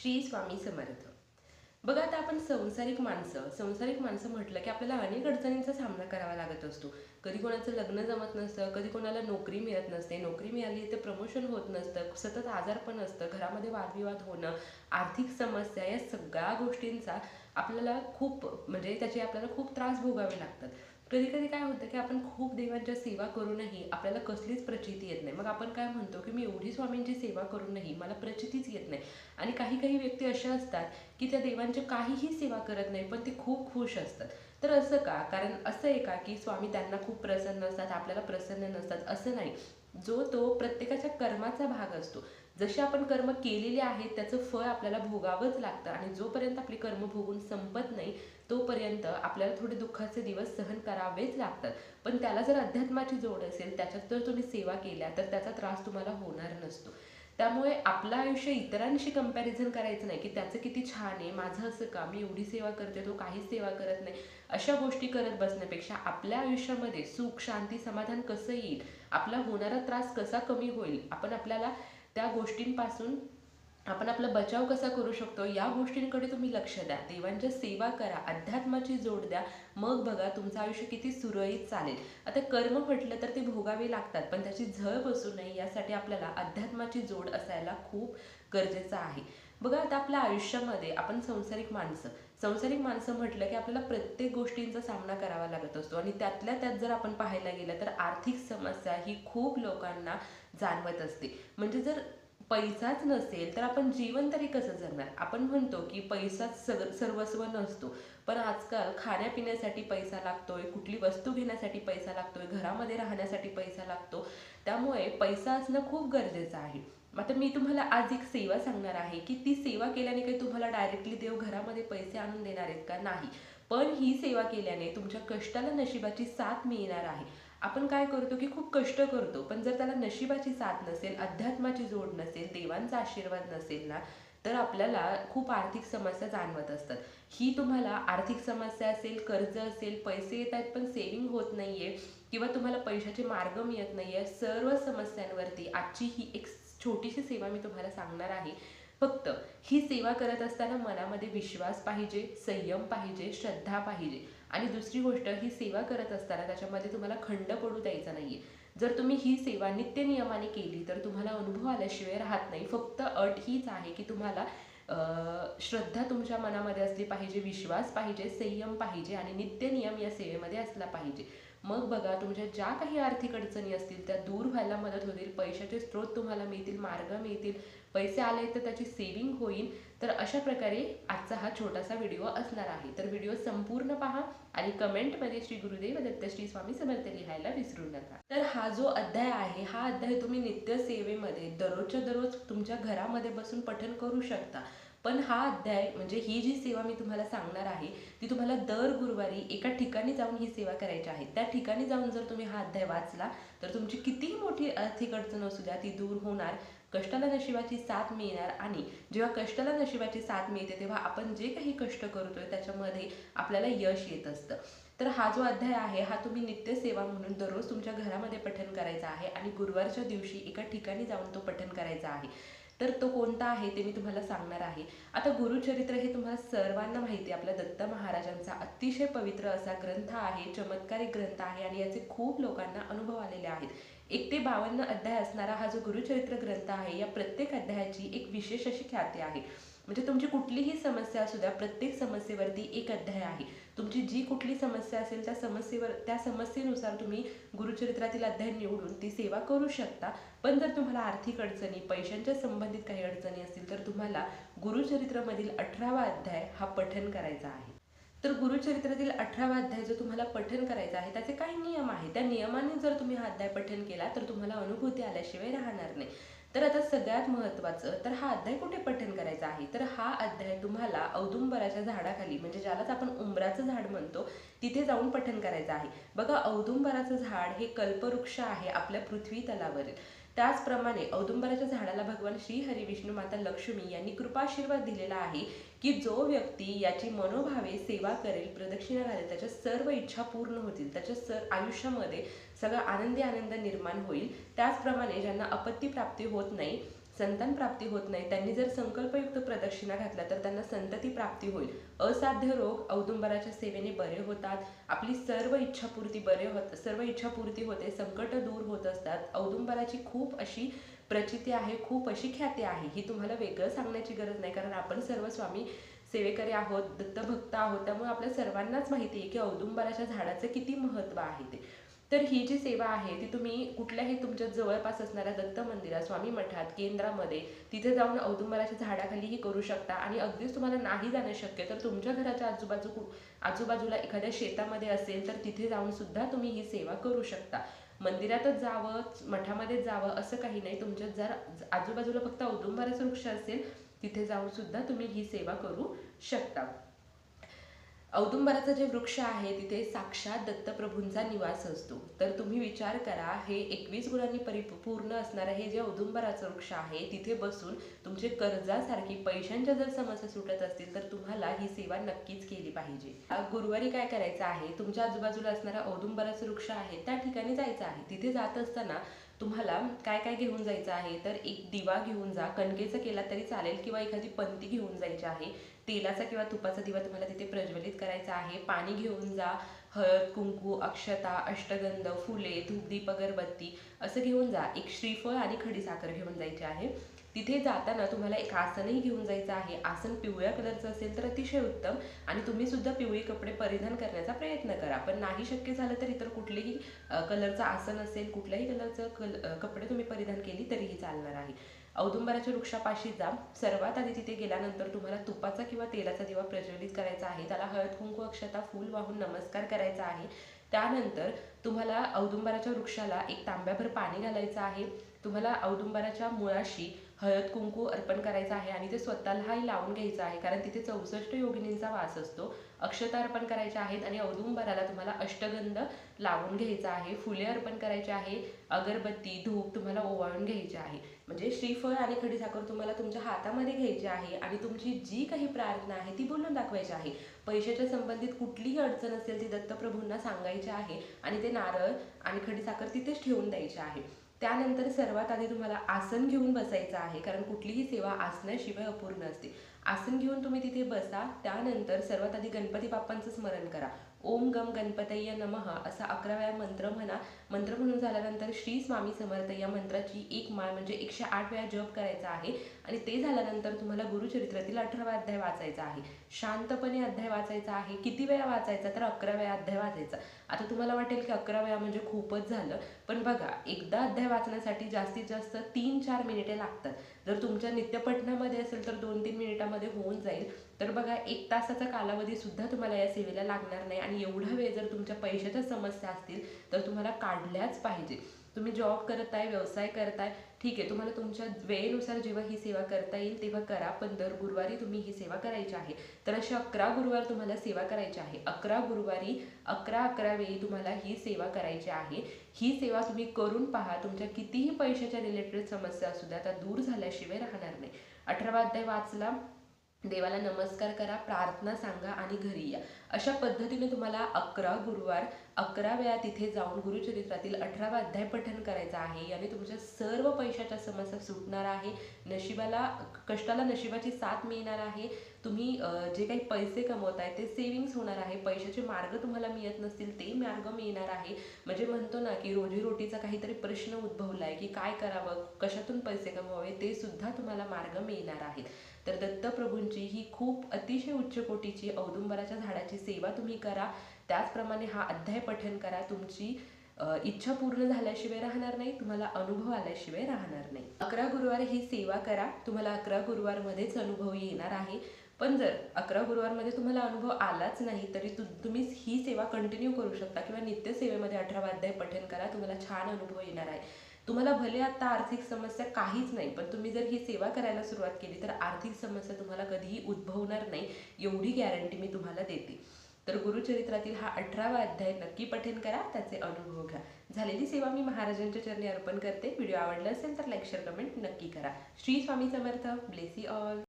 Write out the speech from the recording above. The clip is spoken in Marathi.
श्री स्वामी समर्थ. बघा आता आपण संसारिक माणसं संसारिक माणसं म्हटलं की आपल्याला अनेक अडचणींचा सामना करावा लागत असतो. कधी कोणाचं लग्न जमत नसतं कधी कोणाला नोकरी मिळत नसते. नोकरी मिळाली तर प्रमोशन होत नसतं सतत आजारपण असतं घरामध्ये वादविवाद होणं आर्थिक समस्या या सगळ्या गोष्टींचा आपल्याला खूप म्हणजे त्याचे आपल्याला खूप त्रास भोगावे लागतात. कधी कधी काय होतं की आपण खूप देवांच्या सेवा करूनही आपल्याला कसलीच प्रचिती येत नाही. मग आपण काय म्हणतो की मी एवढी स्वामींची सेवा करूनही मला प्रचितीच येत नाही. आणि काही काही व्यक्ती अशा असतात की त्या देवांची काहीही सेवा करत नाही पण ते खूप खुश असतात. तर असं का? कारण असं आहे का की स्वामी त्यांना खूप प्रसन्न असतात आपल्याला प्रसन्न नसतात? असं नाही. जो तो प्रत्येकाच्या कर्माचा भाग असतो. जसे आपण कर्म केलेले आहेत त्याचं फळ आपल्याला भोगावंच लागतं आणि जोपर्यंत आपली कर्म भोगून संपत नाही तोपर्यंत आपल्याला थोडे दुःखाचे दिवस सहन करावेच लागतात. पण त्याला जर अध्यात्माची जोड असेल त्याच्यात जर तुम्ही सेवा केल्या तर त्याचा त्रास तुम्हाला होणार नसतो. त्यामुळे आपलं आयुष्य इतरांशी कंपॅरिझन करायचं नाही की त्याचं किती छान आहे माझं असं का मी एवढी सेवा करते तो काहीच सेवा करत नाही. अशा गोष्टी करत बसण्यापेक्षा आपल्या आयुष्यामध्ये सुख शांती समाधान कसं येईल? आपला होणारा त्रास कसा कमी होईल? आपण आपल्याला त्या गोष्टींपासून आपण आपला बचाव कसा करू शकतो या गोष्टींकडे तुम्ही लक्ष द्या. देवांच्या सेवा करा अध्यात्माची जोड द्या. मग बघा तुमचं आयुष्य किती सुरळीत चालेल. आता कर्म म्हटलं तर ते भोगावे लागतात पण त्याची झळ बसू नये यासाठी आपल्याला अध्यात्माची जोड असायला खूप गरजेचं आहे. बघा आता आपल्या आयुष्यामध्ये आपण संसारिक माणसं. संसारिक माणसं म्हटलं की आपल्याला प्रत्येक गोष्टींचा सामना करावा लागत असतो आणि त्यातल्या त्यात जर आपण पाहायला गेलं तर आर्थिक समस्या ही खूप लोकांना जाणवत असते. म्हणजे जर पैसाच नसेल तर आपण जीवन तरी कसं जगणार? आपण म्हणतो की पैसाच सग सर्वस्व नसतो. पण आजकाल खाण्यापिण्यासाठी पैसा लागतोय कुठली वस्तू घेण्यासाठी पैसा लागतोय घरामध्ये राहण्यासाठी पैसा लागतो. त्यामुळे पैसा असणं खूप गरजेचं आहे. आता मी तुम्हाला आज एक सेवा सांगणार आहे की ती सेवा केल्याने काही तुम्हाला डायरेक्टली देव घरामध्ये पैसे आणून देणार आहेत का? नाही. पण ही सेवा केल्याने तुमच्या कष्टाला नशिबाची साथ मिळणार आहे. आपण काय करतो की खूप कष्ट करतो पण जर त्याला नशिबाची साथ नसेल अध्यात्माची जोड नसेल देवांचा आशीर्वाद नसेल ना तर आपल्याला खूप आर्थिक समस्या जाणवत असतात. ही तुम्हाला आर्थिक समस्या असेल कर्ज असेल पैसे येत आहेत पण सेविंग होत नाही आहे किंवा तुम्हाला पैशाचे मार्ग मिळत नाही आहे सर्व समस्यांवरती आजची ही एक छोटीशी सेवा मी तुम्हाला सांगणार आहे. फक्त ही सेवा करत असताना मनामध्ये विश्वास पाहिजे संयम पाहिजे श्रद्धा पाहिजे. आणि दुसरी गोष्ट ही सेवा करत असताना त्याच्यामध्ये तुम्हाला खंड पडू द्यायचा नाहीये. जर तुम्ही ही सेवा नित्य नियमाने केली तर तुम्हाला अनुभव आल्याशिवाय राहत नाही. फक्त अट हीच आहे की तुम्हाला श्रद्धा तुमच्या मनामध्ये असली पाहिजे विश्वास पाहिजे संयम पाहिजे आणि नित्य नियम या सेवेमध्ये असला पाहिजे. मग बघा तुमच्या ज्या काही आर्थिक अडचणी असतील त्या दूर व्हायला मदत होतील पैशाचे स्रोत तुम्हाला मिळतील मार्ग मिळतील पैसे आले तर त्याची सेविंग होईल. तर अशा प्रकारे आजचा हा छोटासा व्हिडिओ असणार आहे. तर व्हिडिओ संपूर्ण पहा आणि कमेंटमध्ये श्री गुरुदेव दत्त श्री स्वामी समर्थ लिहायला विसरू नका. तर हा जो अध्याय आहे हा अध्याय तुम्ही नित्य सेवेमध्ये दररोजच्या दररोज तुमच्या घरामध्ये बसून पठन करू शकता. पण हा अध्याय म्हणजे ही जी सेवा मी तुम्हाला सांगणार आहे ती तुम्हाला दर गुरुवारी एका ठिकाणी जाऊन ही सेवा करायची आहे. त्या ठिकाणी जाऊन जर तुम्ही हा अध्याय वाचला तर तुमची कितीही मोठी आर्थिक अडचण असू द्या ती दूर होणार. कष्टाला नशिबाची साथ मिळणार आणि जेव्हा कष्टाला नशिबाची साथ मिळते तेव्हा आपण जे काही कष्ट करतोय त्याच्यामध्ये आपल्याला यश येत असतं. तर हा जो अध्याय आहे हा तुम्ही नित्य सेवा म्हणून दररोज तुमच्या घरामध्ये पठन करायचा आहे आणि गुरुवारच्या दिवशी एका ठिकाणी जाऊन तो पठन करायचा आहे. तर तो कोणता आहे ते मी तुम्हाला सांगणार आहे. आता गुरुचरित्र हे तुम्हाला सर्वांना माहिती आहे. आपल्या दत्त महाराजांचा अतिशय पवित्र असा ग्रंथ आहे चमत्कारिक ग्रंथ आहे आणि याचे खूप लोकांना अनुभव आलेले आहेत. एक ते बावन्न अध्याय असणारा हा जो गुरुचरित्र ग्रंथ आहे या प्रत्येक अध्यायाची एक विशेष अशी ख्याती आहे. म्हणजे तुमची कुठलीही समस्या असू द्या प्रत्येक समस्येवरती एक अध्याय आहे. तुमची जी कुठली समस्या असेल त्या समस्येवर त्या समस्येनुसार तुम्ही गुरुचरित्रातील अध्याय निवडून ती सेवा करू शकता. पण जर तुम्हाला आर्थिक अडचणी पैशांच्या संबंधित काही अडचणी असतील तर तुम्हाला गुरुचरित्रामधील अठरावा अध्याय हा पठन करायचा आहे. तर गुरुचरित्रातील अठरावा अध्याय जो तुम्हाला पठन करायचा आहे त्याचे काही नियम आहे त्या नियमाने जर तुम्ही हा अध्याय पठन केला तर तुम्हाला अनुभूती आल्याशिवाय राहणार नाही. तर आता सगळ्यात महत्त्वाचं तर हा अध्याय कुठे पठन करायचा आहे? तर हा अध्याय तुम्हाला औदुंबराच्या झाडाखाली म्हणजे ज्यालाच आपण उंबराचं झाड म्हणतो तिथे जाऊन पठन करायचं आहे. बघा औदुंबराचं झाड हे कल्पवृक्ष आहे आपल्या पृथ्वी तलावरील त्याचप्रमाणे औदुंबराच्या झाडाला भगवान श्री हरी विष्णू माता लक्ष्मी यांनी कृपाशीर्वाद दिलेला आहे की जो व्यक्ती याची मनोभावे सेवा करेल प्रदक्षिणा घालेल त्याच्या सर्व इच्छा पूर्ण होतील त्याच्या सर आयुष्यामध्ये सगळं आनंदी आनंद निर्माण होईल. त्याचप्रमाणे ज्यांना अपत्य प्राप्ती होत नाही संतान प्राप्ती होत नाही. त्यांनी जर संकल्पयुक्त प्रदक्षिणा घातल्या तर त्यांना संतती प्राप्ती होईल. असाध्य रोग औदुंबराच्या सेवेने बरे होतात. आपली सर्व इच्छापूर्ती बरे होत सर्व इच्छापूर्ती होते संकट दूर होत असतात. औदुंबराची खूप अशी प्रचिती आहे खूप अशी ख्याती आहे. ही तुम्हाला वेगळं सांगण्याची गरज नाही कारण आपण सर्व स्वामी सेवेकरी आहोत दत्तभक्त आहोत. त्यामुळे आपल्या सर्वांनाच माहिती आहे की औदुंबराच्या झाडाचं किती महत्त्व आहे ते. तर ही जी सेवा आहे ती तुम्ही कुठल्याही तुमच्या जवळपास असणाऱ्या दत्त मंदिरात स्वामी मठात केंद्रामध्ये तिथे जाऊन औदुंबराच्या झाडाखालीही करू शकता. आणि अगदीच तुम्हाला नाही जाणं शक्य तर तुमच्या घराच्या आजूबाजू आजूबाजूला एखाद्या शेतामध्ये असेल तर तिथे जाऊन सुद्धा तुम्ही ही सेवा करू शकता. मंदिरातच जावं मठामध्ये जावं असं काही नाही. तुमच्या जर आजूबाजूला फक्त औदुंबराचं वृक्ष असेल तिथे जाऊन सुद्धा तुम्ही ही सेवा करू शकता. औदुंबराचं जे वृक्ष आहे तिथे साक्षात दत्तप्रभूंचा निवास असतो. तर तुम्ही विचार करा हे एकवीस गुणांनी परिपूर्ण असणारं हे जे औदुंबराचं वृक्ष आहे तिथे बसून तुमचे कर्जासारखी पैशांच्या जर समस्या सुटत असतील तर तुम्हाला ही सेवा नक्कीच केली पाहिजे. गुरुवारी काय करायचं आहे तुमच्या आजूबाजूला असणारा औदुंबराचं वृक्ष आहे त्या ठिकाणी जायचं आहे. तिथे जात असताना तुम्हाला काय काय घेऊन जायचं आहे तर एक दिवा घेऊन जा कणकेचं केला तरी चालेल किंवा एखादी पंती घेऊन जायची आहे तेलाचा किंवा तुपाचा दिवा तुम्हाला तिथे प्रज्वलित करायचा आहे. पाणी घेऊन जा. हळद कुंकू अक्षता अष्टगंध फुले धूपदीप अगरबत्ती असं घेऊन जा. एक श्रीफळ आणि खडीसाखर घेऊन जायची आहे. तिथे जाताना तुम्हाला एक आसनही घेऊन जायचं आहे. आसन पिवळ्या कलरचं असेल तर अतिशय उत्तम आणि तुम्ही सुद्धा पिवळी कपडे परिधान करण्याचा प्रयत्न करा. पण नाही शक्य झालं तर इतर कुठलेही कलरचं आसन असेल कुठल्याही कलरचं कल कपडे तुम्ही परिधान केली तरीही चालणार आहे. औदुंबराच्या वृक्षापाशी जा. सर्वात आधी तिथे गेल्यानंतर तुम्हाला तुपाचा किंवा तेलाचा दिवा प्रज्वलित करायचा आहे. त्याला हळद कुंकू अक्षता फूल वाहून नमस्कार करायचा आहे. त्यानंतर तुम्हाला औदुंबराच्या वृक्षाला एक तांब्याभर पाणी घालायचं आहे. तुम्हाला औदुंबराच्या मुळाशी हळद कुंकू अर्पण करायचं आहे आणि ते स्वतःलाही लावून घ्यायचं आहे. कारण तिथे चौसष्ट योगिनींचा वास असतो. अक्षता अर्पण करायच्या आहेत आणि औदुंबराला तुम्हाला अष्टगंध लावून घ्यायचा आहे. फुले अर्पण करायचे आहे. अगरबत्ती धूप तुम्हाला ओवाळून घ्यायचे आहे. म्हणजे श्रीफळ आणि खडीसाखर तुम्हाला तुमच्या हातामध्ये घ्यायची आहे आणि तुमची जी काही प्रार्थना आहे ती बोलून दाखवायची आहे. पैशाच्या संबंधित कुठलीही अडचण असेल ती दत्तप्रभूंना सांगायची आहे आणि ते नारळ आणि खडीसाखर तिथेच ठेवून द्यायचे आहे. त्यानंतर सर्वात आधी तुम्हाला आसन घेऊन बसायचं आहे कारण कुठलीही सेवा आसनाशिवाय अपूर्ण असते. आसन घेऊन तुम्ही तिथे बसा त्यानंतर सर्वात आधी गणपती बाप्पांचं स्मरण करा. ओम गम गणपतय्य नमः असा अकरा वेळा मंत्र म्हणा. मंत्र म्हणून झाल्यानंतर श्री स्वामी समर्थ या मंत्राची एक माळ म्हणजे एकशे आठ वेळा जप करायचा आहे आणि ते झाल्यानंतर तुम्हाला गुरुचरित्रातील अठरावा अध्याय वाचायचा आहे. शांतपणे अध्याय वाचायचा आहे. किती वेळा वाचायचा? तर अकरा वेळा अध्याय वाचायचा. आता तुम्हाला वाटेल की अकरा वेळा म्हणजे खूपच झालं पण बघा एकदा अध्याय वाचण्यासाठी जास्तीत जास्त तीन चार मिनिटे लागतात. जर तुमच्या नित्यपठणामध्ये असेल तर दोन तीन मिनिटामध्ये होऊन जाईल. तर बघा एक तासाचा कालावधी सुद्धा तुम्हाला या सेवेला लागणार नाही आणि एवढा वेळ जर तुमच्या पैशाच्या समस्या असतील तर तुम्हाला काढल्याच पाहिजे. तुम्ही जॉब करत आहे व्यवसाय करताय ठीक आहे तुम्हाला तुमच्या वेळेनुसार जेव्हा ही सेवा करता येईल तेव्हा करा. पण दर गुरुवारी तुम्ही ही सेवा करायची आहे. तर असे अकरा गुरुवार तुम्हाला सेवा करायची आहे. अकरा गुरुवारी अकरा अकरा वेळी तुम्हाला ही सेवा करायची आहे. ही सेवा तुम्ही करून पहा. तुमच्या कितीही पैशाच्या रिलेटेड समस्या असू द्या त्या दूर झाल्याशिवाय राहणार नाही. अठरावा अध्याय वाचला. देवाला नमस्कार करा प्रार्थना सांगा आणि घरी या. अशा पद्धतीने तुम्हाला अकरा गुरुवार अकरा वेळा तिथे जाऊन गुरुचरित्रातील अठरावा अध्याय पठण करायचा आहे. याने तुमच्या सर्व पैशाच्या समस्या सुटणार आहे. नशिबाला कष्टाला नशिबाची साथ मिळणार आहे. तुम्ही जे काही पैसे कमवताय ते सेविंग्स होणार आहे. पैशाचे मार्ग तुम्हाला मिळत नसतील ते मार्ग मिळणार आहे. म्हणजे म्हणतो ना की रोजीरोटीचा काहीतरी प्रश्न उद्भवला आहे की काय करावं कशातून पैसे कमवावे ते सुद्धा तुम्हाला मार्ग मिळणार आहेत. तर दत्तप्रभूंची ही खूप अतिशय उच्च कोटीची औदुंबराच्या झाडाची सेवा तुम्ही करा. त्याचप्रमाणे हा अध्याय पठन करा. तुमची इच्छा पूर्ण झाल्याशिवाय राहणार नाही तुम्हाला अनुभव आल्याशिवाय राहणार नाही. अकरा गुरुवार ही सेवा करा. तुम्हाला अकरा गुरुवारमध्येच अनुभव येणार आहे. पण जर अकरा गुरुवारमध्ये तुम्हाला अनुभव आलाच नाही तरी तु तुम्ही ही सेवा कंटिन्यू करू शकता किंवा नित्य सेवेमध्ये अठरा अध्याय पठन करा. तुम्हाला छान अनुभव येणार आहे. तुम्हाला भले आता आर्थिक समस्या काहीच नाही पण तुम्ही जर ही सेवा करायला सुरुवात केली तर आर्थिक समस्या तुम्हाला कधीही उद्भवणार नाही एवढी गॅरंटी मी तुम्हाला देते. तर गुरुचरित्रातील हा अठरावा अध्याय नक्की पठन करा त्याचे अनुभव घ्या. झालेली सेवा मी महाराजांच्या चरणी अर्पण करते. व्हिडिओ आवडला असेल तर लाईक शेअर कमेंट नक्की करा. Shri Swami Samarth. Bless you all